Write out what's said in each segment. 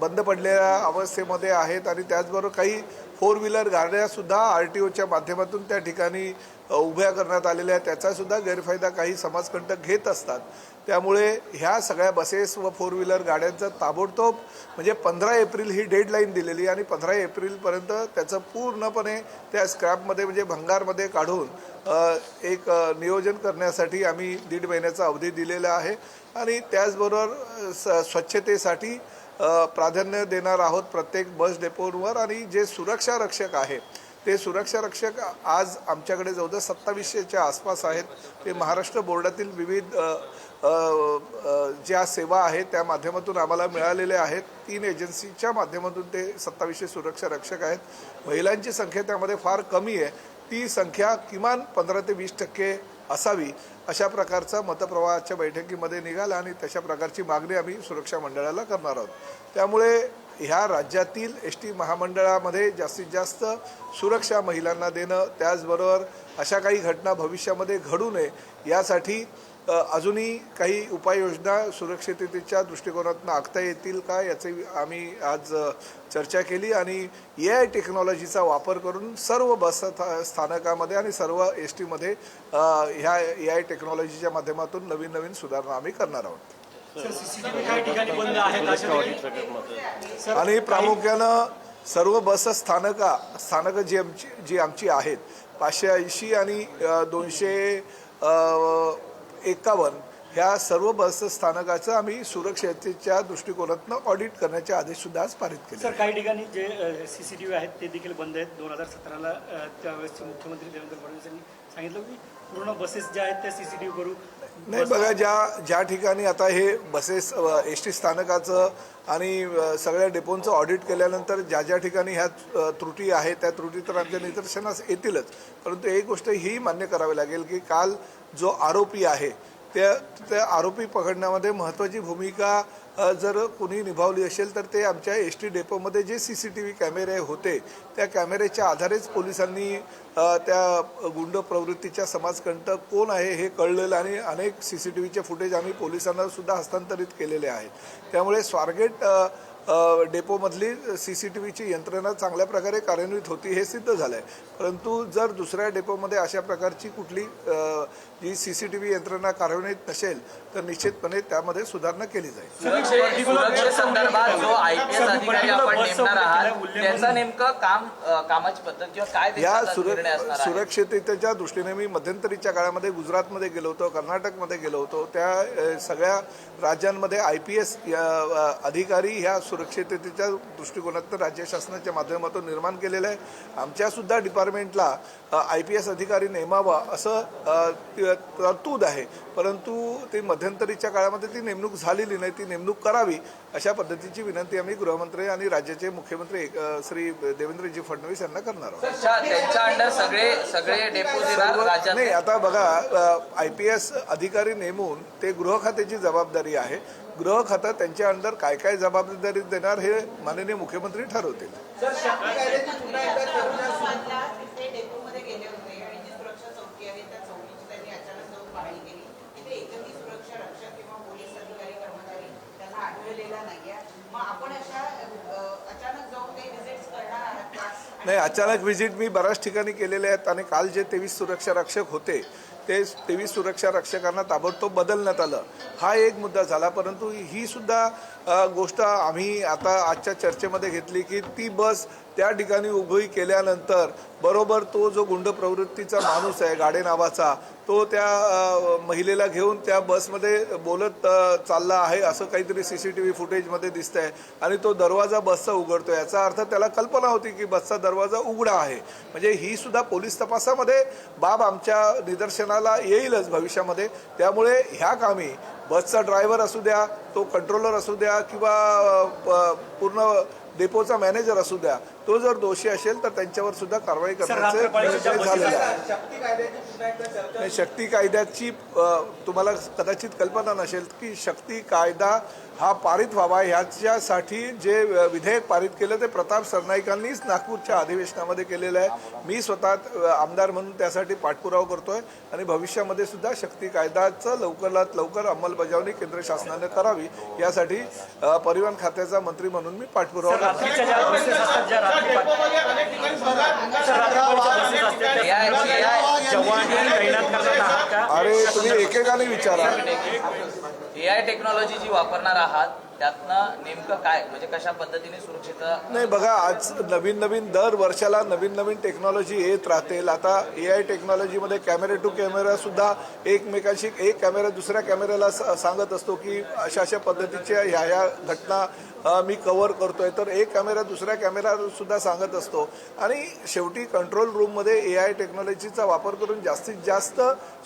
बंद पडलेल्या अवस्थेमध्ये आहेत आणि त्याचबरोबर काही फोर व्हीलर गाड्यासुद्धा आर टी ओच्या माध्यमातून त्या ठिकाणी उभ्या करण्यात आलेल्या आहेत. त्याचासुद्धा गैरफायदा काही समाजकंटक घेत असतात. त्यामुळे ह्या सगळ्या बसेस व फोर व्हीलर गाड्यांचं ताबडतोब म्हणजे पंधरा एप्रिल ही डेडलाईन दिलेली आणि पंधरा एप्रिलपर्यंत त्याचं पूर्णपणे त्या स्क्रॅपमध्ये म्हणजे भंगारमध्ये काढून एक नियोजन करण्यासाठी आम्ही दीड महिन्याचा अवधी दिलेला आहे. आणि त्याचबरोबर स- स्वच्छतेसाठी प्राधान्य देणार आहोत प्रत्येक बस डेपोवर आणि जे सुरक्षा रक्षक आहे ते सुरक्षा रक्षक आज आमच्याकडे जवळजवळ सत्तावीसशेच्या आसपास आहेत. ते महाराष्ट्र बोर्डातील विविध ज्या सेवा आहेत त्या माध्यमातून आम्हाला मिळालेल्या आहेत. तीन एजन्सीच्या माध्यमातून ते सत्तावीसशे सुरक्षा रक्षक आहेत. महिलांची संख्या त्यामध्ये फार कमी आहे. ती संख्या किमान पंधरा ते वीस टक्के असावी अशा प्रकारचा मतप्रवाहाच्या बैठकीमध्ये निघाला आणि तशा प्रकारची मागणी आम्ही सुरक्षा मंडळाला करणार आहोत. त्यामुळे ह्या राज्यातील एस टी महामंडळामध्ये जास्तीत जास्त सुरक्षा महिलांना देणं त्याचबरोबर अशा काही घटना भविष्यामध्ये घडू नये यासाठी अजूनही काही उपाययोजना सुरक्षिततेच्या दृष्टिकोनातून आखता येतील का याची आम्ही आज चर्चा केली आणि ए आय टेक्नॉलॉजीचा वापर करून सर्व बस स्था- स्थानकामध्ये आणि सर्व एस टीमध्ये ह्या ए आय टेक्नॉलॉजीच्या माध्यमातून नवीन नवीन सुधारणा आम्ही करणार आहोत. सर सीसीटीव्ही काही ठिकाणी बंद आहेत अशा ठिकाणी आणि प्रामुख्यानं सर्व बस स्थानका स्थानकं जी आमची जी आमची आहेत पाचशे ऐंशी आणि दोनशे एक्कावन्न एकावन्न ह्या सर्व बस स्थानकाचं आम्ही सुरक्षतेच्या दृष्टिकोनातनं ऑडिट करण्याचे आदेश सुद्धा आज पारित केले सर काही ठिकाणी जे सीसीटीव्ही आहेत ते देखील बंद आहेत. दोन हजार सतराला त्यावेळेसचे मुख्यमंत्री देवेंद्र फडणवीस यांनी सांगितलं की पूर्ण बसेस ज्या आहेत त्या सीसीटीव्ही करू. नाही बघा ज्या ज्या ठिकाणी आता हे बसेस एस टी स्थानकाचं आणि सगळ्या डेपोंचं ऑडिट केल्यानंतर ज्या ज्या ठिकाणी ह्या त्रुटी आहेत त्या त्रुटी तर आमच्या निदर्शनास येतीलच. परंतु एक गोष्ट ही मान्य करावी लागेल की काल जो आरोपी आहे त्या त्या आरोपी पकडण्यामध्ये महत्त्वाची भूमिका जर कोणी निभावली असेल तर ते आमच्या एस टी डेपोमध्ये जे सी सी टी व्ही कॅमेरे होते त्या कॅमेऱ्याच्या आधारेच पोलिसांनी त्या गुंड प्रवृत्तीच्या समाजकंटक कोण आहे हे कळलेलं आणि अनेक सी सी टी व्हीचे फुटेज आम्ही पोलिसांना सुद्धा हस्तांतरित केलेले आहेत. त्यामुळे स्वारगेट डेपोमधली सी सी टी व्हीची यंत्रणा चांगल्या प्रकारे कार्यान्वित होती हे सिद्ध झालं आहे परंतु जर दुसऱ्या डेपोमध्ये अशा प्रकारची कुठली जी सी सी टी व्ही यंत्रणा कार्यान्वित नसेल तर निश्चितपणे त्यामध्ये सुधारणा केली जाईल. सुरक्षे सुरक्षेसंदर्भात जो आय पी एस अधिकारी आपण नेमणार आहात त्याचं नेमकं काम अ, कामाची पद्धत किंवा काय या सुरक्षिततेच्या दृष्टीने मी मध्यंतरीच्या काळामध्ये गुजरातमध्ये गेलो होतो कर्नाटकमध्ये गेलो होतो. त्या सगळ्या राज्यांमध्ये आय पी एस अधिकारी ह्या सुरक्षिततेच्या दृष्टिकोनातून राज्य शासनाच्या माध्यमातून निर्माण केलेलं आहे. आमच्या सुद्धा डिपार्टमेंटला आय पी एस अधिकारी नेमावा असं तरतूद आहे परंतु ती मध्यंतरीच्या काळामध्ये ती नेमणूक झालेली नाही ती नेमणूक करावी अशा पद्धतीची विनंती आम्ही गृहमंत्री आणि राज्याचे मुख्यमंत्री श्री देवेंद्रजी फडणवीस यांना करणार आहोत अच्छा, त्यांच्या अंडर सगळे सगळे डेपोजिटार राज्यात नाही आता बघा आय पी एस अधिकारी नेमून ते गृह खात्याची जबाबदारी आहे गृह खातं त्यांच्या अंडर काय काय जबाबदारी देणार हे माननीय मुख्यमंत्री ठरवतील औरंगाबादला तिथे डेपोमध्ये गेले होते आणि जी सुरक्षा चौकी आहे त्या चौकीची त्यांनी अचानक जाऊन पाहणी केली तिथे एकही सुरक्षा रक्षक किंवा पोलीस अधिकारी कर्मचारी त्यांना आढळलेला नाहीये मग आपण अशा अ, अचानक जाऊन काही विजिट्स करणार आहात का नाही अचानक व्हिजिट मी बऱ्याच ठिकाणी केलेले आहेत आणि काल जे तेवीस सुरक्षा रक्षक होते ते तेवीस सुरक्षा रक्षकांना ताबडतोब बदलण्यात आलं. हा एक मुद्दा झाला परंतु ही सुद्धा गोष्ट आम्ही आता आजच्या चर्चेमध्ये घेतली की ती बस त्या ठिकाणी उभी केल्यानंतर बरोबर तो जो गुंड प्रवृत्तीचा माणूस आहे गाडे नावाचा तो त्या महिलेला घेऊन त्या बसमध्ये बोलत चालला आहे असं काहीतरी सी सी टी व्ही फुटेजमध्ये दिसतं आहे आणि तो दरवाजा बसचा उघडतो. याचा अर्थ त्याला कल्पना होती की बसचा दरवाजा उघडा आहे. म्हणजे ही सुद्धा पोलीस तपासामध्ये बाब आमच्या निदर्शनाला येईलच भविष्यामध्ये. त्यामुळे ह्या कामी बसचा ड्रायव्हर असू द्या तो कंट्रोलर असू द्या किंवा पूर्ण डेपोचा मॅनेजर असू द्या तो जर दोषी असेल तर त्यांच्यावर सुद्धा कारवाई करण्याचे झालेले आहे. नाही, शक्ती कायद्याची तुम्हाला कदाचित कल्पना नसेल की शक्ती कायदा हा पारित व्हावा. ह्याच्यासाठी जे विधेयक पारित केलं ते प्रताप सरनाईकांनीच नागपूरच्या अधिवेशनामध्ये केलेलं आहे. मी स्वतः आमदार म्हणून त्यासाठी पाठपुरावा करतोय आणि भविष्यामध्ये सुद्धा शक्ती कायद्याचं लवकरात लवकर अंमलबजावणी केंद्र शासनाने करावी. यासाठी परिवहन खात्याचा मंत्री म्हणून मी पाठपुरावा करतो. अरे तुम्ही एकेकाने विचारा. ए आय टेक्नॉलॉजी जी वापरणार आहात. त्यातनं नेमकं काय? म्हणजे कशा पद्धतीने सुरक्षित नाही बघा आज नवीन नवीन दर वर्षाला नवीन नवीन टेक्नॉलॉजी येत राहतील. आता ए आय टेक्नॉलॉजीमध्ये कॅमेरा टू कॅमेरा सुद्धा एकमेकांशी एक कॅमेरा दुसऱ्या कॅमेऱ्याला सांगत असतो की अशा अशा पद्धतीच्या ह्या ह्या घटना मी कव्हर करतोय. तर एक कॅमेरा दुसऱ्या कॅमेरा सुद्धा सांगत असतो. आणि शेवटी कंट्रोल रूममध्ये ए आय टेक्नॉलॉजीचा वापर करून जास्तीत जास्त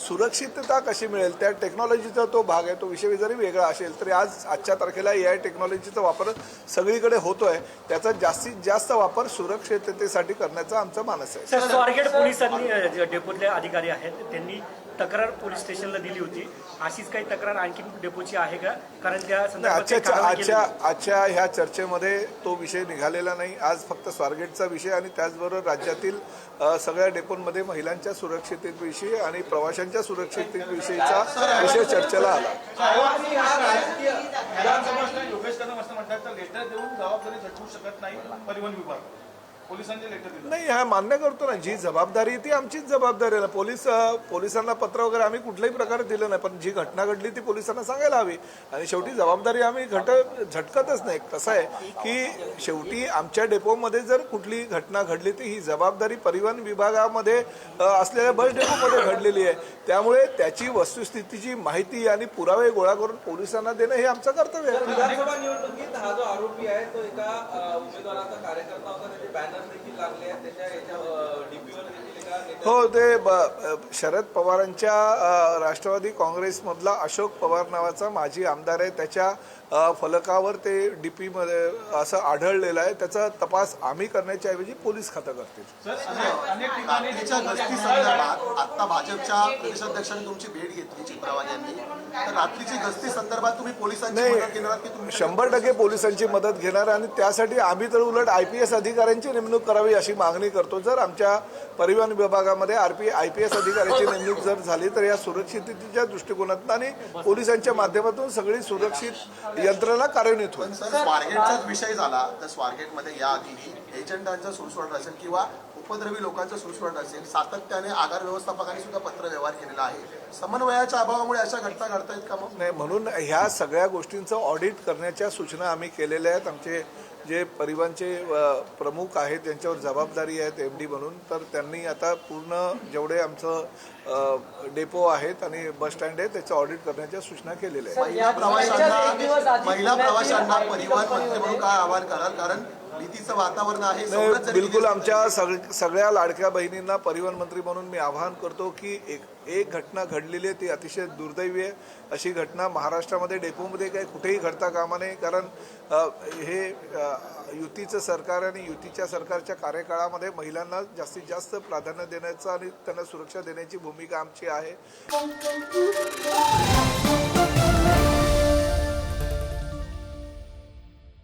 सुरक्षितता कशी मिळेल त्या टेक्नॉलॉजीचा तो भाग आहे तो विषय जरी वेगळा असेल तरी आज आजच्या तारखेला ए आय टेक्नॉलॉजीचा वापर सगळीकडे होतोय. त्याचा जास्तीत जास्त वापर सुरक्षिततेसाठी करण्याचा आमचा मानस आहे. स्वारगेट पोलिसांनी डेपोतले अधिकारी आहेत त्यांनी तक्रार पोलीस स्टेशनला दिली होती. अशीच काही तक्रार आणखी डेपोची आहे का? कारण त्या संदर्भात आजच्या आजच्या आजच्या ह्या चर्चेमध्ये तो विषय निघालेला नाही. आज फक्त स्वारगेटचा विषय आणि त्याचबरोबर राज्यातील सगळ्या डेपोंमध्ये महिलांच्या सुरक्षिततेविषयी आणि प्रवाशांच्या सुरक्षिततेविषयीचा विषय चर्चेला आला. योगेश कदम असं म्हणतात तर लेटर देऊन जबाबदारी झटकू शकत नाही परिवहन विभाग. पोलिसांनी लेटर दिलं. नाही हा मान्य करतो ना. जी जबाबदारी आहे ती आमचीच जबाबदारी आहे ना. पोलीस पोलिसांना पत्र वगैरे आम्ही कुठल्याही प्रकारे दिलं नाही पण जी घटना घडली ती पोलिसांना सांगायला हवी. आणि शेवटी जबाबदारी आम्ही घट झटकतच नाही. कसं आहे की शेवटी आमच्या डेपोमध्ये जर कुठली घटना घडली तर ही जबाबदारी परिवहन विभागामध्ये असलेल्या बस डेपोमध्ये घडलेली आहे. त्यामुळे त्याची वस्तुस्थितीची माहिती आणि पुरावे गोळा करून पोलिसांना देणं हे आमचं कर्तव्य आहे. विधानसभा निवडणुकीत हा जो आरोपी आहे तो एका उमेदवाराचा कार्यकर्ता होता. त्याचे बॅनर बऱ्यापैकी लागले त्याच्या याच्या डीपीवर हो ते ब- शरद पवारांच्या राष्ट्रवादी काँग्रेसमधला अशोक पवार नावाचा माजी आमदार आहे. त्याच्या फलकावर ते डीपी मध्ये असं आढळलेलं आहे. त्याचा तपास आम्ही करण्याच्या ऐवजी पोलीस खातं करतील. सर अनेक अनेक ठिकाणी रात्रीच्या गस्ती संदर्भात आता भाजपच्या प्रदेशाध्यक्षांनी तुमची भेट घेतली चित्रावाल यांनी. तर रात्रीची गस्ती संदर्भात तुम्ही पोलिसांची नाही. मदत घेणार की तुम्ही शंभर टक्के पोलिसांची मदत घेणार आणि त्यासाठी आम्ही तर उलट आय पी एस अधिकाऱ्यांची नेमणूक करावी अशी मागणी करतो. जर आमच्या परिवहन विभागामध्ये R P I P S अधिकाऱ्याची नेमणूक जर झाली तर या सुरक्षिततेच्या दृष्टिकोनातून आणि पोलिसांच्या माध्यमातून सगळी सुरक्षित यंत्रणा कार्यान्वित होईल. स्वारगेटचा स्वारगेटचाच विषय झाला. तर स्वारगेटमध्ये या आधीही एजंटांचा सुळसुळाट असेल किंवा उपद्रवी लोकांचा सुळसुळाट असेल सातत्याने आगार व्यवस्थापकांनी सुद्धा पत्र व्यवहार केलेला आहे. समन्वयाच्या अभावामुळे अशा घटना घडतायत का मग? नाही म्हणून ह्या सगळ्या गोष्टींचं ऑडिट करण्याच्या सूचना आम्ही केलेल्या आहेत. आमचे जे परिवहनचे प्रमुख आहेत त्यांच्यावर जबाबदारी आहेत एम डी म्हणून. तर त्यांनी आता पूर्ण जेवढे आमचं डेपो आहेत आणि बस स्टँड आहे त्याचं ऑडिट करण्याच्या सूचना केलेल्या आहेत. महिला प्रवाशांना महिला प्रवाशांना परिवहन मंत्री म्हणून काय आवाहन कराल? कारण भीतीचं वातावरण आहे बिलकुल आमच्या सग- सगळ्या लाडक्या बहिणींना परिवहन मंत्री म्हणून मी आवाहन करतो की एक एक घटना घडलेली आहे ती अतिशय दुर्दैवी आहे. अशी घटना महाराष्ट्रामध्ये डेपोमध्ये काही कुठेही घडता कामा नये. कारण हे युतीचं सरकार आणि युतीच्या सरकारच्या कार्यकाळामध्ये महिलांना जास्तीत जास्त प्राधान्य देण्याचं आणि त्यांना सुरक्षा देण्याची भूमिका आमची आहे.